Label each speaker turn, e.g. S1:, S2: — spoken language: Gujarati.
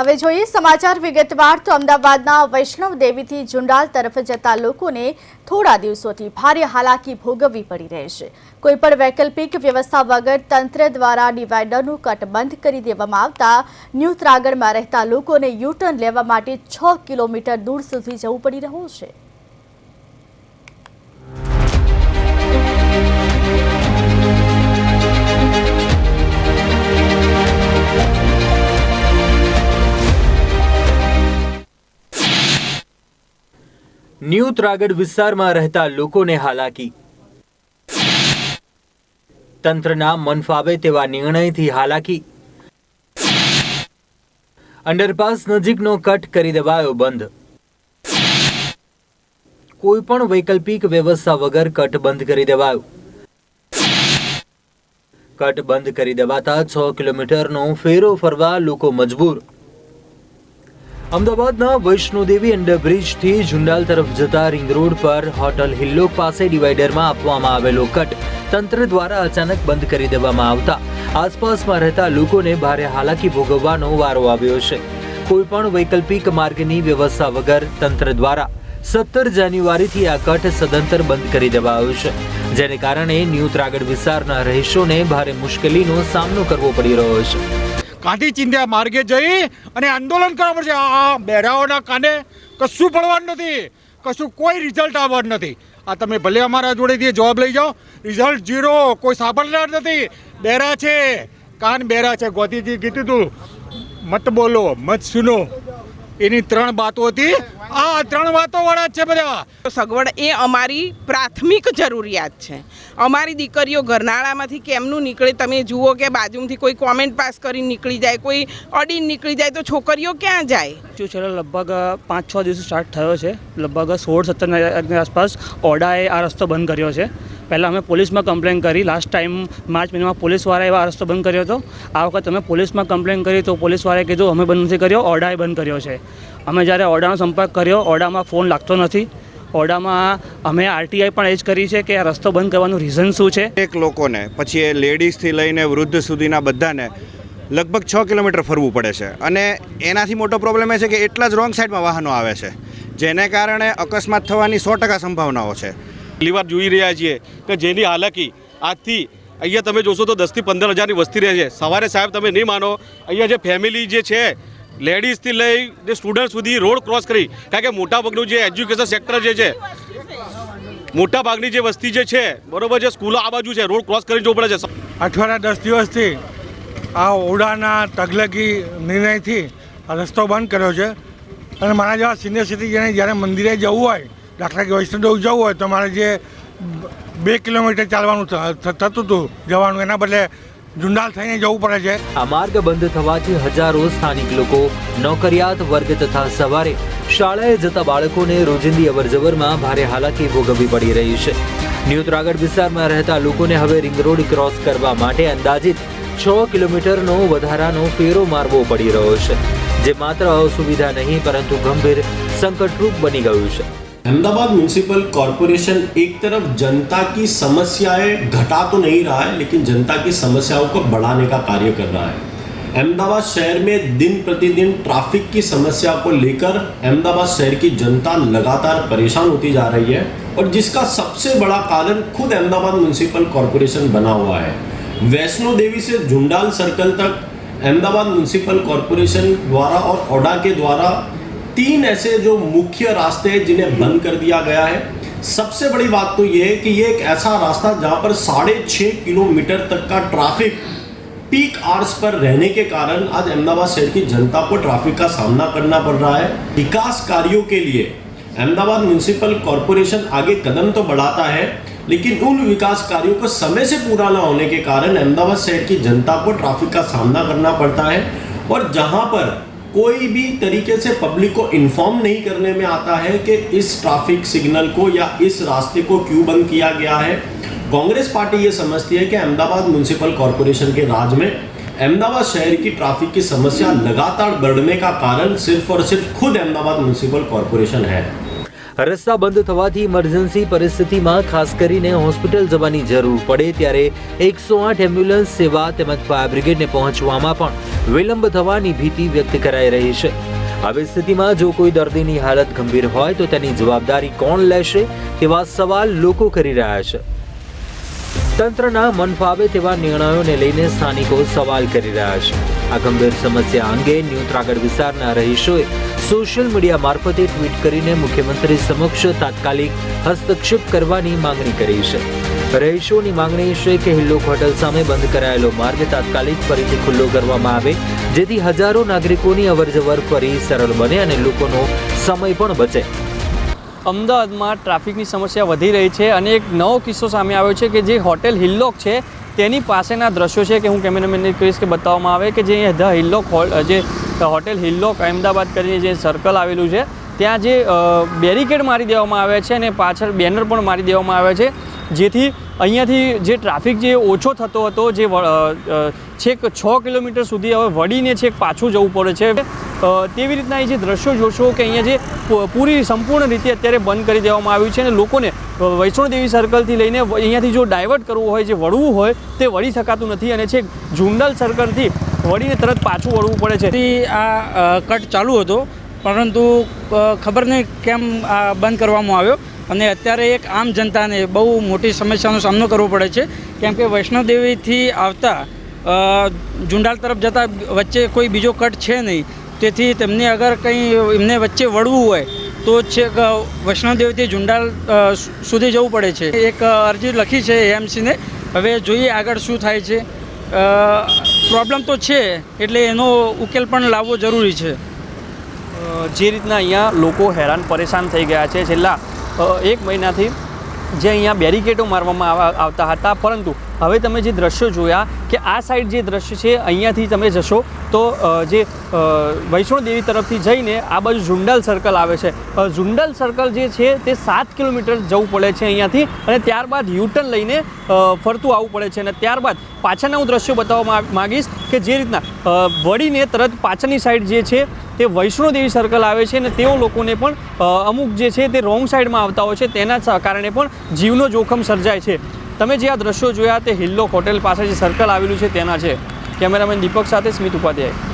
S1: હવે જોઈએ સમાચાર વિગતવાર તો અમદાવાદના વૈષ્ણવ દેવીથી જુંડાલ તરફ જતા લોકોને થોડા દિવસોથી ભારે હાલાકી ભોગવવી પડી રહી છે. કોઈ વૈકલ્પિક વ્યવસ્થા વગર તંત્ર દ્વારા ડિવાઈડરનું કટ બંધ કરી દેવામાં આવતા ન્યૂ ત્રાગડમાં રહેતા લોકોને યુટર્ન લેવા માટે છ કિલોમીટર દૂર સુધી જવું પડી રહ્યું છે.
S2: ન્યૂ ત્રાગડ વિસ્તારમાં રહેતા લોકોને હાલાકી. તંત્રના મનફાવે તેવા નિર્ણયથી હાલાકી. અંડરપાસ નજીકનો કટ કરી દેવાયો બંધ. કોઈ પણ વૈકલ્પિક વ્યવસ્થા વગર કટ બંધ કરી દેવાયો. કટ બંધ કરી દેવાતા છ કિલોમીટરનો ફેરો ફરવા લોકો મજબૂર. અમદાવાદના વૈષ્ણોદેવી અંડરબ્રિજથી જુંડાલ તરફ જતા રિંગ રોડ પર હોટલ હિલ્લોક પાસે ડિવાઈડરમાં આપવામાં આવેલો કટ તંત્ર દ્વારા અચાનક બંધ કરી દેવામાં આવતા. આસપાસમાં રહેતા લોકોને ભારે હાલાકી ભોગવવાનો વારો આવ્યો છે. કોઈ પણ વૈકલ્પિક માર્ગની વ્યવસ્થા વગર તંત્ર દ્વારા સત્તર જાન્યુઆરીથી આ કટ સદંતર બંધ કરી દેવાયો છે. જેને કારણે ન્યૂ ત્રાગડ વિસ્તારના રહીશોને ભારે મુશ્કેલીનો સામનો કરવો પડી રહ્યો છે.
S3: ગાંધી ચિંધ્યા માર્ગે જઈ અને આંદોલન કરવા પડશે આ બહેરાઓના કાને કશું પડવાનું નથી. કશું કોઈ રિઝલ્ટ આવવાનું નથી. આ તમે ભલે અમારા જોડેથી જવાબ લઈ જાઓ. રિઝલ્ટ ઝીરો કોઈ સાંભળનાર નથી. બહેરા છે. કાન બહેરા છે. ગોધીજી કીધું હતું મત બોલો, મત સુનો. એની ત્રણ વાતો હતી. આ ત્રણ વાતો વાળા જ છે બધા.
S4: સગવડ એ અમારી પ્રાથમિક જરૂરિયાત છે. અમારી દીકરીઓ ઘરનાળામાંથી કેમનું નીકળે તમે જુઓ કે બાજુમાંથી કોઈ કોમેન્ટ પાસ કરી નીકળી જાય કોઈ અડીને નીકળી જાય તો છોકરીઓ ક્યાં જાય?
S5: જો છેલ્લા લગભગ પાંચ છ દિવસ સ્ટાર્ટ થયો છે. લગભગ સોળ સત્તરની આસપાસ ઓડાએ આ રસ્તો બંધ કર્યો છે. પહેલાં અમે પોલીસમાં કમ્પ્લેન કરી. લાસ્ટ ટાઈમ માર્ચ મહિનામાં પોલીસવાળાએ એવા રસ્તો બંધ કર્યો હતો. આ વખત અમે પોલીસમાં કમ્પ્લેન કરી તો પોલીસવાળાએ કીધું, અમે બંધ નથી કર્યો, ઓરડાએ બંધ કર્યો છે. અમે જ્યારે ઓરડાનો સંપર્ક કર્યો ઓડામાં ફોન લાગતો નથી. ઓરડામાં અમે આરટીઆઈ પણ એ જ કરી છે કે આ રસ્તો બંધ કરવાનું રીઝન શું છે?
S6: એક લોકોને, પછી એ લેડીઝથી લઈને વૃદ્ધ સુધીના બધાને લગભગ છ કિલોમીટર ફરવું પડે છે. અને એનાથી મોટો પ્રોબ્લેમ એ છે કે એટલા જ રોંગ સાઈડમાં વાહનો આવે છે, જેને કારણે અકસ્માત થવાની સો ટકા સંભાવનાઓ છે.
S7: પહેલી વાર જોઈ રહ્યા છીએ કે જેની હાલાકી આજથી અહીંયા તમે જોશો તો દસથી પંદર હજારની વસ્તી રહે છે. સવારે સાહેબ તમે નહીં માનો, અહીંયા જે ફેમિલી જે છે લેડીઝથી લઈ જે સ્ટુડન્ટ સુધી રોડ ક્રોસ કરી, કારણ કે મોટાભાગનું જે એજ્યુકેશન સેક્ટર જે છે, મોટાભાગની જે વસ્તી જે છે, બરોબર છે, સ્કૂલો આ બાજુ છે રોડ ક્રોસ કરીને જવું પડે છે.
S3: અઠવાડિયા દસ દિવસથી આ ઓડાના તગલગી નિર્ણયથી રસ્તો બંધ કર્યો છે. અને મારા જેવા સિનિયર સિટીઝને જ્યારે મંદિરે જવું હોય દાખલા કે વૈષ્ણોદેવ જવું હોય તો મારે જે બે કિલોમીટર ચાલવાનું થતું હતું જવાનું, એના બદલે જુંડાલ થઈને જવું પડે છે.
S2: આ માર્ગ બંધ થવાથી હજારો સ્થાનિક લોકો નોકરિયાત વર્ગ તથા સવારે શાળાએ જતા બાળકોને રોજિંદી અવરજવરમાં ભારે હાલાકી ભોગવવી પડી રહી છે. ન્યૂ વિસ્તારમાં રહેતા લોકોને હવે રિંગ રોડ ક્રોસ કરવા માટે અંદાજિત છ કિલોમીટરનો વધારાનો ફેરો મારવો પડી રહ્યો છે. જે માત્ર અસુવિધા નહીં, પરંતુ ગંભીર સંકટરૂપ બની ગયું છે.
S8: अहमदाबाद म्यूनसिपल कॉरपोरेशन एक तरफ़ जनता की समस्याएँ घटा तो नहीं रहा है, लेकिन जनता की समस्याओं को बढ़ाने का कार्य कर रहा है। अहमदाबाद शहर में दिन प्रतिदिन ट्रैफ़िक की समस्या को लेकर अहमदाबाद शहर की जनता लगातार परेशान होती जा रही है और जिसका सबसे बड़ा कारण खुद अहमदाबाद म्यूनसिपल कॉरपोरेशन बना हुआ है। वैष्णो देवी से झुंडाल सर्कल तक अहमदाबाद म्यूनसिपल कॉरपोरेशन द्वारा और ओडा के द्वारा तीन ऐसे जो मुख्य रास्ते हैं जिन्हें बंद कर दिया गया है। सबसे बड़ी बात तो ये है कि ये एक ऐसा रास्ता जहाँ पर साढ़े छः किलोमीटर तक का ट्रैफ़िक पीक आवर्स पर रहने के कारण आज अहमदाबाद शहर की जनता को ट्रैफ़िक का सामना करना पड़ रहा है। विकास कार्यों के लिए अहमदाबाद म्यूनिसिपल कॉरपोरेशन आगे कदम तो बढ़ाता है, लेकिन उन विकास कार्यों को समय से पूरा ना होने के कारण अहमदाबाद शहर की जनता को ट्रैफ़िक का सामना करना पड़ता है। और जहाँ पर कोई भी तरीके से पब्लिक को इन्फॉर्म नहीं करने में आता है कि इस ट्रैफ़िक सिग्नल को या इस रास्ते को क्यों बंद किया गया है। कांग्रेस पार्टी ये समझती है कि अहमदाबाद म्यूनसिपल कॉरपोरेशन के राज में अहमदाबाद शहर की ट्रैफ़िक की समस्या लगातार बढ़ने का कारण सिर्फ़ और सिर्फ़ खुद अहमदाबाद म्यूनसिपल कॉरपोरेशन है।
S2: રસ્તા બંધ થવાથી ઇમરજન્સી પરિસ્થિતિમાં ખાસ કરીને હોસ્પિટલ જવાની જરૂર પડે ત્યારે એકસો આઠ એમ્બ્યુલન્સ સેવા તેમજ ફાયર બ્રિગેડને પહોંચવામાં પણ વિલંબ થવાની ભીતિ વ્યક્ત કરાઈ રહી છે. આવી સ્થિતિમાં જો કોઈ દર્દીની હાલત ગંભીર હોય તો તેની જવાબદારી કોણ લેશે તેવા સવાલ લોકો કરી રહ્યા છે. તંત્રના મન ફાવે તેવા નિર્ણયોને લઈને સ્થાનિકો સવાલ કરી રહ્યા છે. આ ગંભીર સમસ્યા અંગે ન્યૂ ત્રાગડ વિસ્તારના રહીશોએ સોશિયલ મીડિયા મારફતે ટ્વીટ કરીને મુખ્યમંત્રી સમક્ષ તાત્કાલિક હસ્તક્ષેપ કરવાની માંગણી કરી છે. રહીશોની માંગણી છે કે હિલ્લોક હોટલ સામે બંધ કરાયેલો માર્ગ તાત્કાલિક ફરીથી ખુલ્લો કરવામાં આવે, જેથી હજારો નાગરિકોની અવરજવર ફરી સરળ બને અને લોકોનો સમય પણ બચે.
S9: અમદાવાદમાં ટ્રાફિકની સમસ્યા વધી રહી છે અને એક નવો કિસ્સો સામે આવ્યો છે કે જે હોટેલ હિલ્લોક છે, તેની પાસેના દ્રશ્યો છે કે હું કેમેરામેનને કહીશ કે બતાવવામાં આવે કે જે ધ હિલ્લોક હોલ, જે હોટેલ હિલ્લોક અહેમદાબાદ કરીને જે સર્કલ આવેલું છે, ત્યાં જે બેરિકેડ મારી દેવામાં આવ્યા છે અને પાછળ બેનર પણ મારી દેવામાં આવ્યા છે, જેથી અહીંયાથી જે ટ્રાફિક જે ઓછો થતો હતો, જે છેક છ કિલોમીટર સુધી હવે વળીને છેક પાછું જવું પડે છે. તેવી રીતના એ જે દ્રશ્યો જોશો કે અહીંયા જે પૂરી સંપૂર્ણ રીતે અત્યારે બંધ કરી દેવામાં આવ્યું છે અને લોકોને વૈષ્ણોદેવી સર્કલથી લઈને અહીંયાથી જો ડાયવર્ટ કરવું હોય, જે વળવું હોય, તે વળી શકાતું નથી અને છેક જુંડલ સર્કલથી વળીને તરત પાછું વળવું પડે છે.
S10: આ કટ ચાલુ હતો. પરંતુ ખબર નહીં કેમ આ બંધ કરવામાં આવ્યો. અને અત્યારે એક આમ જનતાને બહુ મોટી સમસ્યાનો સામનો કરવો પડે છે. કેમ કે વૈષ્ણોદેવીથી આવતા જુંડાલ તરફ જતા વચ્ચે કોઈ બીજો કટ છે નહીં. તેથી તેમને અગર કંઈ એમને વચ્ચે વળવું હોય, તો છેક વૈષ્ણોદેવીથી જુંડાલ સુધી જવું પડે છે. એક અરજી લખી છે એએમસીને હવે જોઈએ આગળ શું થાય છે. પ્રોબ્લેમ તો છે, એટલે એનો ઉકેલ પણ લાવવો જરૂરી છે.
S9: જે રીતના અહીંયા લોકો હેરાન પરેશાન થઈ ગયા છે, છેલ્લા એક મહિનાથી જે અહીંયા બેરિકેડો મારવામાં આવા- આવતા હતા, પરંતુ હવે તમે જે દ્રશ્યો જોયા કે આ સાઈડ જે દ્રશ્ય છે, અહીંયાથી તમે જશો તો જે વૈષ્ણોદેવી તરફથી જઈને આ બાજુ ઝુંડલ સર્કલ આવે છે. ઝુંડલ સર્કલ જે છે તે સાત કિલોમીટર જવું પડે છે અહીંયાથી અને ત્યારબાદ યુટર્ન લઈને ફરતું આવવું પડે છે અને ત્યારબાદ પાછળના હું દ્રશ્યો બતાવવા માગીશ કે જે રીતના વળીને તરત પાછળની સાઈડ જે છે તે વૈષ્ણોદેવી સર્કલ આવે છે અને તેઓ લોકોને પણ અમુક જે છે તે રોંગ સાઈડમાં આવતા હોય છે, તેના કારણે પણ જીવનો જોખમ સર્જાય છે. તમે જે આ દ્રશ્યો જોયા, તે હિલ્લોક હોટેલ પાસે જે સર્કલ આવેલું છે, તેના છે. કેમેરામેન દીપક સાથે સ્મિત ઉપાધ્યાય.